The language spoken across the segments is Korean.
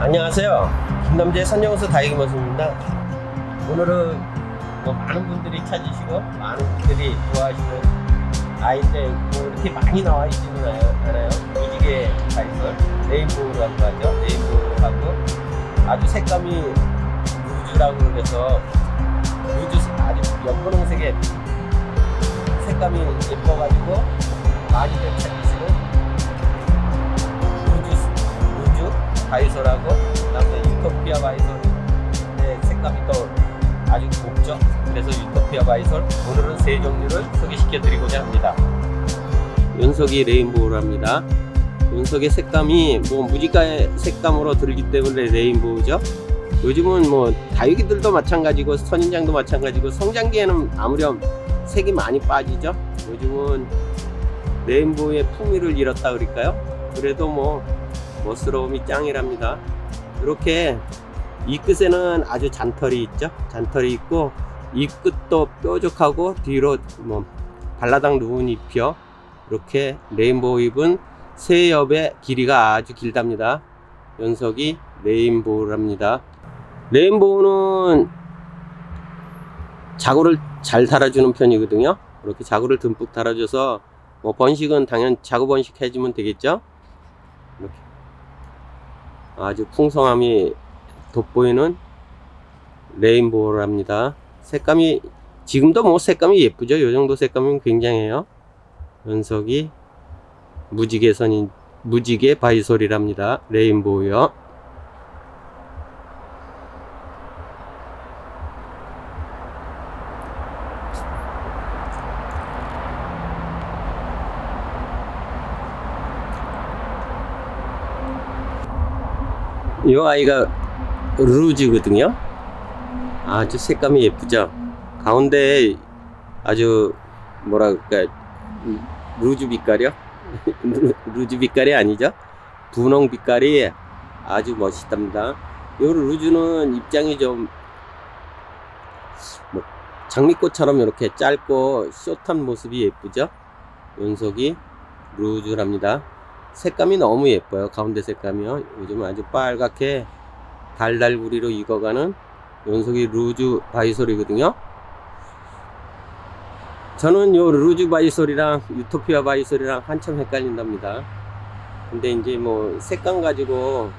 안녕하세요. 김남재 선영수 다이기머스입니다. 오늘은 뭐 많은 분들이 찾으시고 많은 분들이 좋아하시는 아이인데 뭐 이렇게 많이 나와 있지는 않아요. 무지개 다이설 레인보우라고 하죠. 레인보우하고 아주 색감이 루즈라고 그래서 루즈 아주 연분홍색의 색감이 예뻐가지고 많이들 찾 바이솔하고 그다음에 유토피아 바이솔의 색감이 또 아주 곱죠. 그래서 유토피아 바이솔 오늘은 세 종류를 소개시켜 드리고자 합니다. 연석이 레인보우랍니다. 연석의 색감이 뭐 무지가의 색감으로 들기 때문에 레인보우죠. 요즘은 뭐 다육이들도 마찬가지고 선인장도 마찬가지고 성장기에는 아무렴 색이 많이 빠지죠. 요즘은 레인보우의 풍미를 잃었다 그럴까요? 그래도 뭐 멋스러움이 짱이랍니다. 이렇게 이 끝에는 아주 잔털이 있죠. 잔털이 있고 이 끝도 뾰족하고 뒤로 뭐 발라당 누운 잎이요. 이렇게 레인보우 잎은 세 엽의 길이가 아주 길답니다. 연석이 레인보우랍니다. 레인보우는 자구를 잘 달아주는 편이거든요. 이렇게 자구를 듬뿍 달아줘서 뭐 번식은 당연 자구 번식 해주면 되겠죠. 아주 풍성함이 돋보이는 레인보우랍니다. 색감이 지금도 뭐 색감이 예쁘죠. 이 정도 색감이면 굉장해요. 연석이 무지개 선인 무지개 바이솔이랍니다. 레인보우요. 이 아이가 루즈거든요. 아주 색감이 예쁘죠. 가운데 아주 뭐라 그럴까 루즈 빛깔이요? 루즈 빛깔이 아니죠? 분홍 빛깔이 아주 멋있답니다. 이 루즈는 입장이 좀 뭐, 장미꽃처럼 이렇게 짧고 숏한 모습이 예쁘죠? 연속이 루즈랍니다. 색감이 너무 예뻐요. 가운데 색감이요. 요즘 아주 빨갛게 달달구리로 익어가는 연속이 루즈 바이솔이거든요. 저는 요 루즈 바이솔이랑 유토피아 바이솔이랑 한참 헷갈린답니다. 근데 이제 뭐 색감 가지고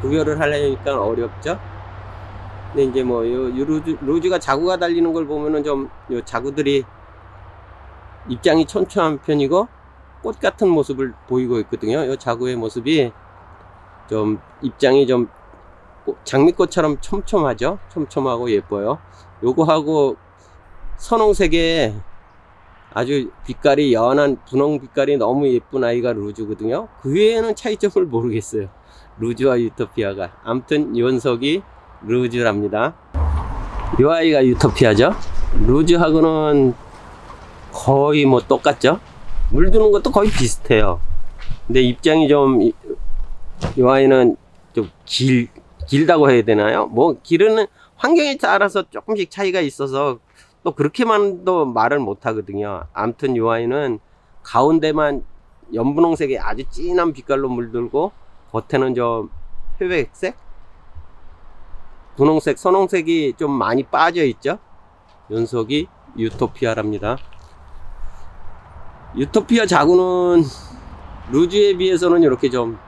구별을 하려니까 어렵죠. 근데 이제 뭐 요 루즈, 루즈가 자구가 달리는 걸 보면은 좀 요 자구들이 입장이 촘촘한 편이고 꽃 같은 모습을 보이고 있거든요. 이 자구의 모습이 좀 입장이 좀 꽃- 장미꽃처럼 촘촘하죠. 촘촘하고 예뻐요. 요거하고 선홍색의 아주 빛깔이 연한 분홍 빛깔이 너무 예쁜 아이가 루즈거든요. 그 외에는 차이점을 모르겠어요. 루즈와 유토피아가. 아무튼 연석이 루즈랍니다. 이 아이가 유토피아죠. 루즈하고는 거의 뭐 똑같죠? 물드는 것도 거의 비슷해요. 근데 입장이 좀, 이, 이 아이는 좀 길, 길다고 해야 되나요? 뭐, 길은 환경에 따라서 조금씩 차이가 있어서 또 그렇게만도 말을 못 하거든요. 암튼 이 아이는 가운데만 연분홍색의 아주 진한 빛깔로 물들고 겉에는 좀 회백색? 분홍색, 선홍색이 좀 많이 빠져 있죠? 연속이 유토피아랍니다. 유토피아 자구는 루즈에 비해서는 이렇게 좀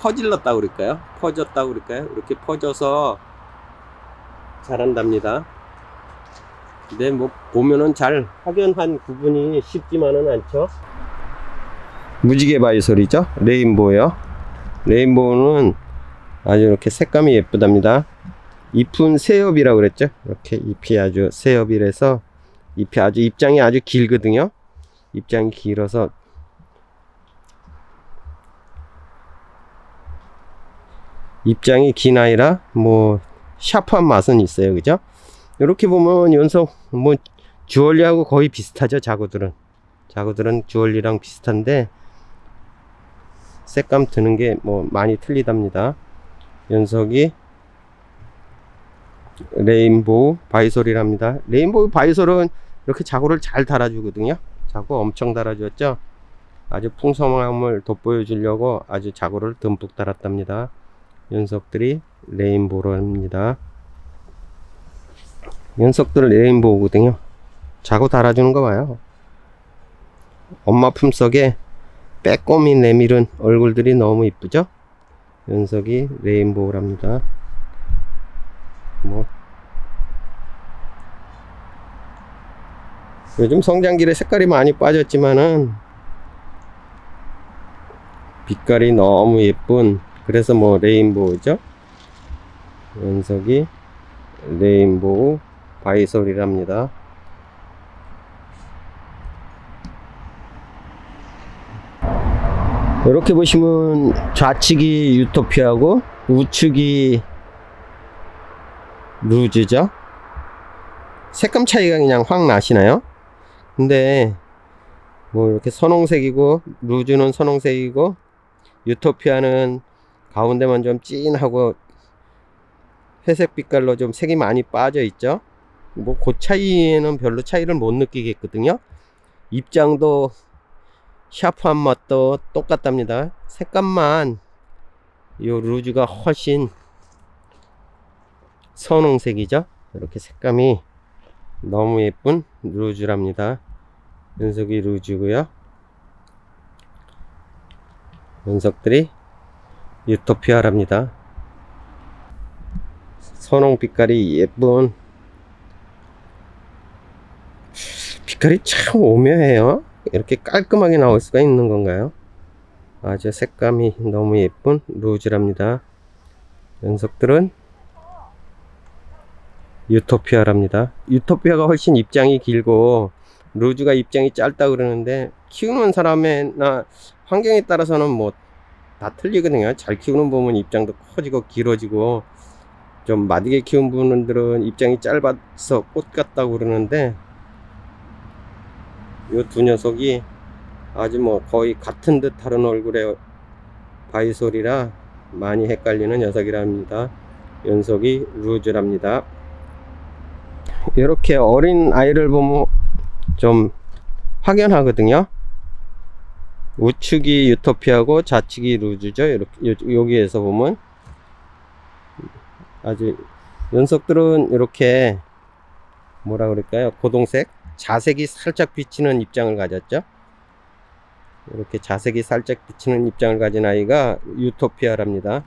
퍼질렀다고 그럴까요? 퍼졌다고 그럴까요? 이렇게 퍼져서 자란답니다. 근데 뭐 보면은 잘 확연한 구분이 쉽지만은 않죠. 무지개 바이솔이죠? 레인보우요. 레인보우는 아주 이렇게 색감이 예쁘답니다. 잎은 새엽이라고 그랬죠? 이렇게 잎이 아주 새엽이라서 잎이 아주 입장이 아주 길거든요. 입장이 길어서 입장이 긴 아이라 뭐 샤프한 맛은 있어요. 그죠? 이렇게 보면 연속 뭐 주얼리하고 거의 비슷하죠 자구들은. 자구들은 주얼리랑 비슷한데 색감 드는 게 뭐 많이 틀리답니다. 연석이 레인보우 바이솔이랍니다. 레인보우 바이솔은 이렇게 자구를 잘 달아주거든요 자구 엄청 달아줬죠 아주 풍성함을 돋보여 주려고 아주 자구를 듬뿍 달았답니다. 연석들이 레인보우로 합니다. 연석들 레인보우거든요. 자구 달아주는 거 봐요. 엄마 품속에 빼꼼히 내밀은 얼굴들이 너무 이쁘죠? 연석이 레인보우랍니다. 뭐 요즘 성장길에 색깔이 많이 빠졌지만은 빛깔이 너무 예쁜 그래서 뭐 레인보우죠? 연석이 레인보우 바이솔이랍니다. 이렇게 보시면 좌측이 유토피아고 우측이 루즈죠? 색감 차이가 그냥 확 나시나요? 근데 뭐 이렇게 선홍색이고 루즈는 선홍색이고 유토피아는 가운데만 좀 진하고 회색 빛깔로 좀 색이 많이 빠져 있죠? 뭐 그 차이에는 별로 차이를 못 느끼겠거든요? 입장도 샤프한 맛도 똑같답니다. 색감만 요 루즈가 훨씬 선홍색이죠? 이렇게 색감이 너무 예쁜 루즈랍니다. 연석이 루즈고요. 연석들이 유토피아랍니다. 선홍 빛깔이 예쁜. 빛깔이 참 오묘해요. 이렇게 깔끔하게 나올 수가 있는 건가요? 아주 색감이 너무 예쁜 루즈랍니다. 연석들은 유토피아랍니다 유토피아가 훨씬 입장이 길고 루즈가 입장이 짧다 그러는데 키우는 사람이나 환경에 따라서는 뭐 다 틀리거든요. 잘 키우는 보면 입장도 커지고 길어지고 좀 마디게 키운 분들은 입장이 짧아서 꽃 같다고 그러는데 요두 녀석이 아주 뭐 거의 같은 듯 다른 얼굴의 바이솔이라 많이 헷갈리는 녀석이랍니다. 연속이 루즈랍니다. 이렇게 어린 아이를 보면 좀 확연하거든요. 우측이 유토피아고 좌측이 루즈죠. 이렇게 요- 여기에서 보면 아주 연석들은 이렇게 뭐라 그럴까요? 고동색, 자색이 살짝 비치는 입장을 가졌죠. 이렇게 자색이 살짝 비치는 입장을 가진 아이가 유토피아랍니다.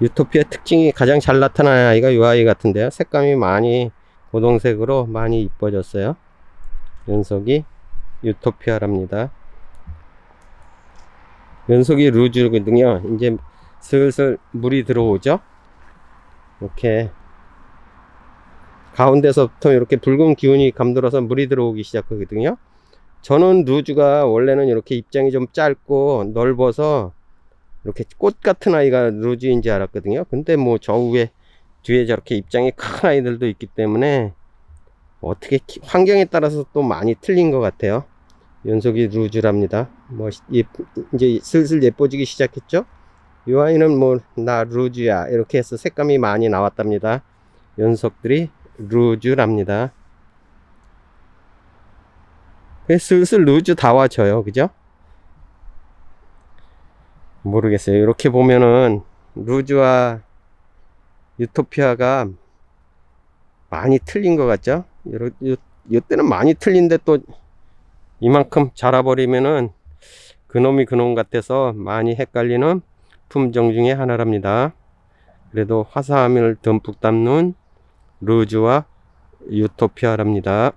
유토피아 특징이 가장 잘 나타나는 아이가 이 아이 같은데요. 색감이 많이 고동색으로 많이 이뻐졌어요. 연속이 유토피아랍니다. 연속이 루즈거든요. 이제 슬슬 물이 들어오죠. 이렇게 가운데서부터 이렇게 붉은 기운이 감돌아서 물이 들어오기 시작하거든요. 저는 루즈가 원래는 이렇게 입장이 좀 짧고 넓어서 이렇게 꽃 같은 아이가 루즈인지 알았거든요. 근데 뭐 저 위에 뒤에 저렇게 입장이 큰 아이들도 있기 때문에 어떻게 키- 환경에 따라서 또 많이 틀린 것 같아요. 연속이 루즈랍니다. 뭐 시- 예, 이제 슬슬 예뻐지기 시작했죠. 이 아이는 뭐 나 루즈야 이렇게 해서 색감이 많이 나왔답니다. 연속들이 루즈랍니다. 슬슬 루즈 다 와져요, 그죠? 모르겠어요. 이렇게 보면은 루즈와 유토피아가 많이 틀린 것 같죠? 요, 요, 요때는 많이 틀린데 또 이만큼 자라버리면은 그놈이 그놈 같아서 많이 헷갈리는 품종 중에 하나랍니다. 그래도 화사함을 듬뿍 담는 루즈와 유토피아랍니다.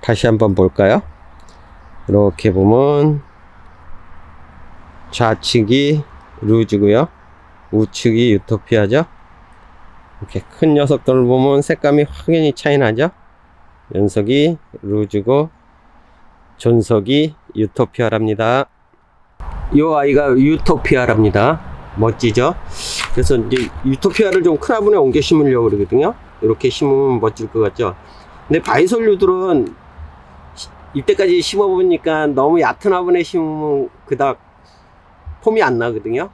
다시 한번 볼까요? 이렇게 보면 좌측이 루즈고요. 우측이 유토피아죠. 이렇게 큰 녀석들을 보면 색감이 확연히 차이 나죠. 연석이 루즈고 존석이 유토피아랍니다. 이 아이가 유토피아랍니다. 멋지죠? 그래서 이제 유토피아를 좀큰 화분에 옮겨 심으려고 그러거든요. 이렇게 심으면 멋질 것 같죠? 근데 바이솔류들은 이때까지 심어보니까 너무 얕은 화분에 심으면 그닥 폼이 안 나거든요.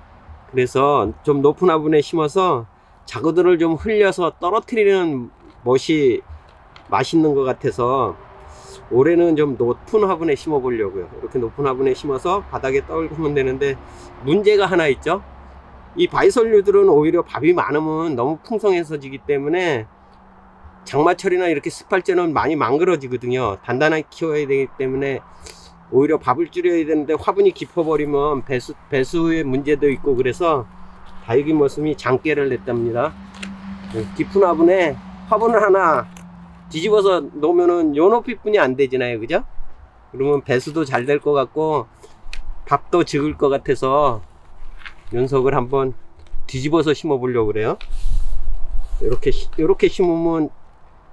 그래서 좀 높은 화분에 심어서 자구들을 좀 흘려서 떨어뜨리는 멋이 맛있는 것 같아서 올해는 좀 높은 화분에 심어 보려고요. 이렇게 높은 화분에 심어서 바닥에 떨구면 되는데 문제가 하나 있죠. 이 바이솔류들은 오히려 밥이 많으면 너무 풍성해서지기 때문에 장마철이나 이렇게 습할 때는 많이 망그러지거든요. 단단하게 키워야 되기 때문에 오히려 밥을 줄여야 되는데 화분이 깊어버리면 배수, 배수의 문제도 있고 그래서 다육이 모습이 장깨를 냈답니다. 네, 깊은 화분에 화분을 하나 뒤집어서 놓으면은 요 높이뿐이 안 되잖아요. 그죠? 그러면 배수도 잘 될 것 같고 밥도 적을 것 같아서 연석을 한번 뒤집어서 심어 보려고 그래요. 이렇게 이렇게 심으면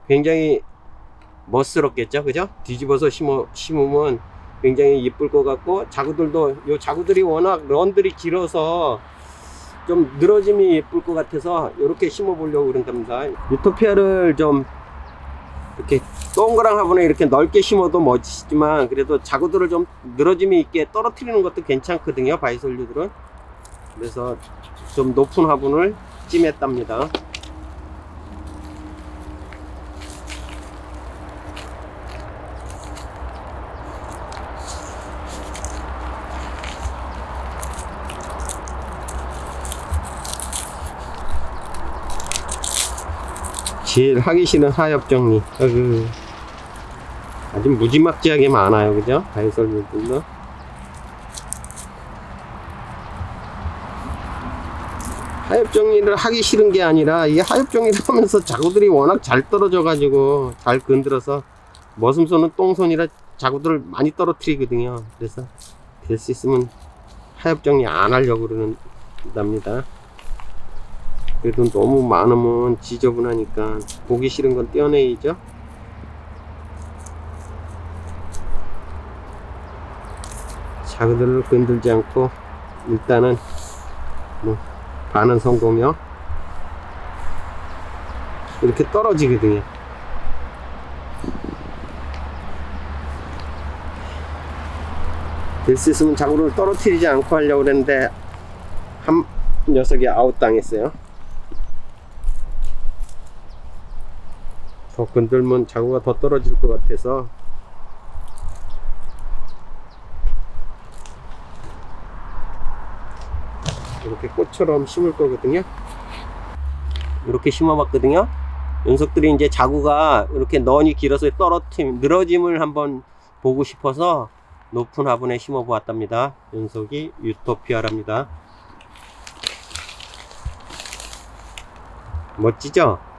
굉장히 멋스럽겠죠, 그죠? 뒤집어서 심어 심으면 굉장히 예쁠 것 같고 자구들도 요 자구들이 워낙 런들이 길어서 좀 늘어짐이 예쁠 것 같아서 이렇게 심어 보려고 그런답니다. 유토피아를 좀 이렇게 동그란 화분에 이렇게 넓게 심어도 멋지지만 그래도 자구들을 좀 늘어짐이 있게 떨어뜨리는 것도 괜찮거든요 바이솔류들은 그래서 좀 높은 화분을 찜했답니다 제일 하기 싫은 하엽 정리. 아그 아주 무지막지하게 많아요. 그죠? 바이솔류들도. 하엽 정리를 하기 싫은 게 아니라 이 하엽 정리를 하면서 자구들이 워낙 잘 떨어져 가지고 잘 건드려서 머슴손은 똥손이라 자구들을 많이 떨어뜨리거든요. 그래서 될 수 있으면 하엽 정리 안 하려고 그러는 답니다 그래도 너무 많으면 지저분하니까 보기 싫은 건 떼어내야죠? 자그들을 건들지 않고 일단은 뭐 반은 성공이요. 이렇게 떨어지거든요. 될 수 있으면 자구를 떨어뜨리지 않고 하려고 그랬는데 한 녀석이 아웃당했어요 더 건들면 자구가 더 떨어질 것 같아서. 이렇게 꽃처럼 심을 거거든요. 이렇게 심어 봤거든요. 녀석들이 이제 자구가 이렇게 넌이 길어서 떨어짐 늘어짐을 한번 보고 싶어서 높은 화분에 심어 보았답니다. 연속이 유토피아랍니다. 멋지죠?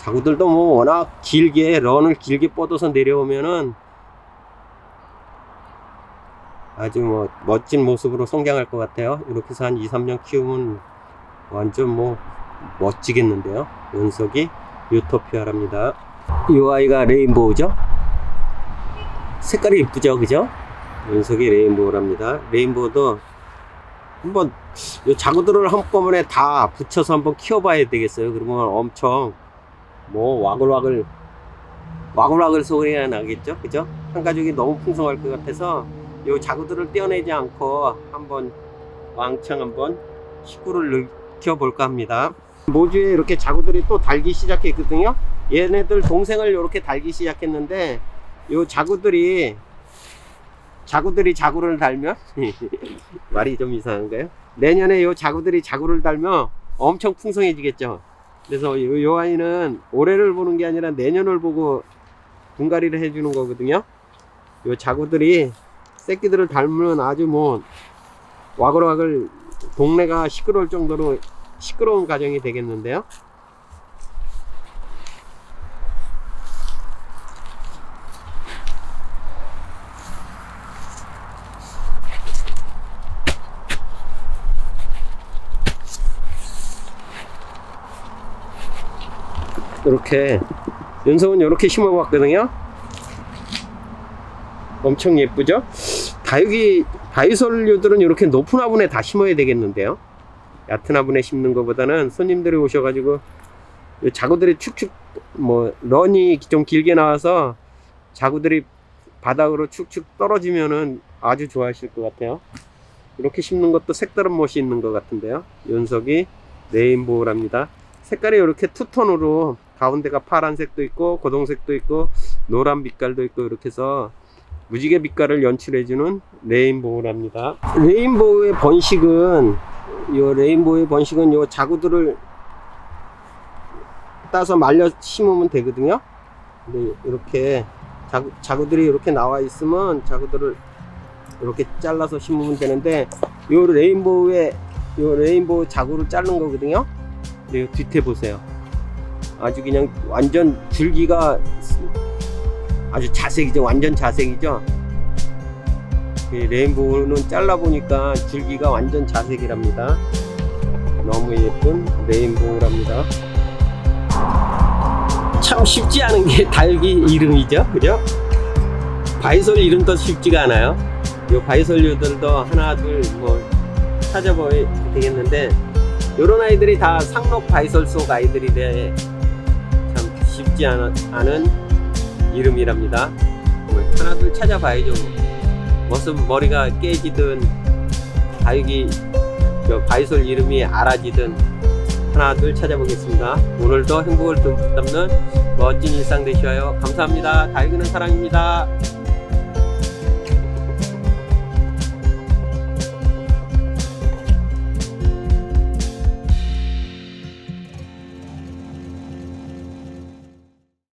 자구들도 뭐 워낙 길게 런을 길게 뻗어서 내려오면은 아주 뭐 멋진 모습으로 성장할 것 같아요. 이렇게 해서 한 2, 3년 키우면 완전 뭐 멋지겠는데요. 연석이 유토피아랍니다. 이 아이가 레인보우죠? 색깔이 이쁘죠? 그죠? 연석이 레인보우랍니다. 레인보우도 한번 이 자구들을 한꺼번에 다 붙여서 한번 키워봐야 되겠어요. 그러면 엄청 뭐 와글와글 와글와글 소리가 나겠죠? 그죠? 한 가족이 너무 풍성할 것 같아서 요 자구들을 떼어내지 않고 한번 왕창 한번 식구를 느껴볼까 합니다. 모주에 이렇게 자구들이 또 달기 시작했거든요. 얘네들 동생을 이렇게 달기 시작했는데 요 자구들이 자구들이 자구를 달면 말이 좀 이상한가요? 내년에 요 자구들이 자구를 달면 엄청 풍성해지겠죠 그래서 요, 요 아이는 올해를 보는 게 아니라 내년을 보고 분갈이를 해주는 거거든요. 요 자구들이 새끼들을 닮으면 아주 뭐 와글와글 동네가 시끄러울 정도로 시끄러운 가정이 되겠는데요 이렇게 연석은 이렇게 심어봤거든요. 엄청 예쁘죠? 다육이 바이솔류들은 이렇게 높은 화분에 다 심어야 되겠는데요. 얕은 화분에 심는 것보다는 손님들이 오셔가지고 이 자구들이 축축 뭐 런이 좀 길게 나와서 자구들이 바닥으로 축축 떨어지면은 아주 좋아하실 것 같아요. 이렇게 심는 것도 색다른 멋이 있는 것 같은데요. 연석이 레인보우랍니다. 색깔이 이렇게 투톤으로 가운데가 파란색도 있고 고동색도 있고 노란 빛깔도 있고 이렇게 해서 무지개 빛깔을 연출해주는 레인보우랍니다. 레인보우의 번식은 요 레인보우의 번식은 요 자구들을 따서 말려 심으면 되거든요. 이렇게 자구, 자구들이 이렇게 나와 있으면 자구들을 이렇게 잘라서 심으면 되는데 요 레인보우의 요 레인보우 자구를 자른 거거든요. 요 뒤태 보세요. 아주 그냥 완전 줄기가 아주 자색이죠. 완전 자색이죠. 이 레인보우는 잘라 보니까 줄기가 완전 자색이랍니다. 너무 예쁜 레인보우랍니다. 참 쉽지 않은 게 달기 이름이죠. 그죠? 바이솔 이름도 쉽지가 않아요. 요 바이솔류들도 하나 둘 뭐 찾아봐야 되겠는데 요런 아이들이 다 상록 바이솔 속 아이들이래 참 쉽지 않은, 이름이랍니다. 뭐 하나 둘 찾아봐야죠. 무슨 머리가 깨지든 바이기 저 바이솔 이름이 알아지든 하나 둘 찾아보겠습니다. 오늘도 행복을 듬뿍 담는 멋진 일상 되셔요. 감사합니다. 다육이는 사랑입니다.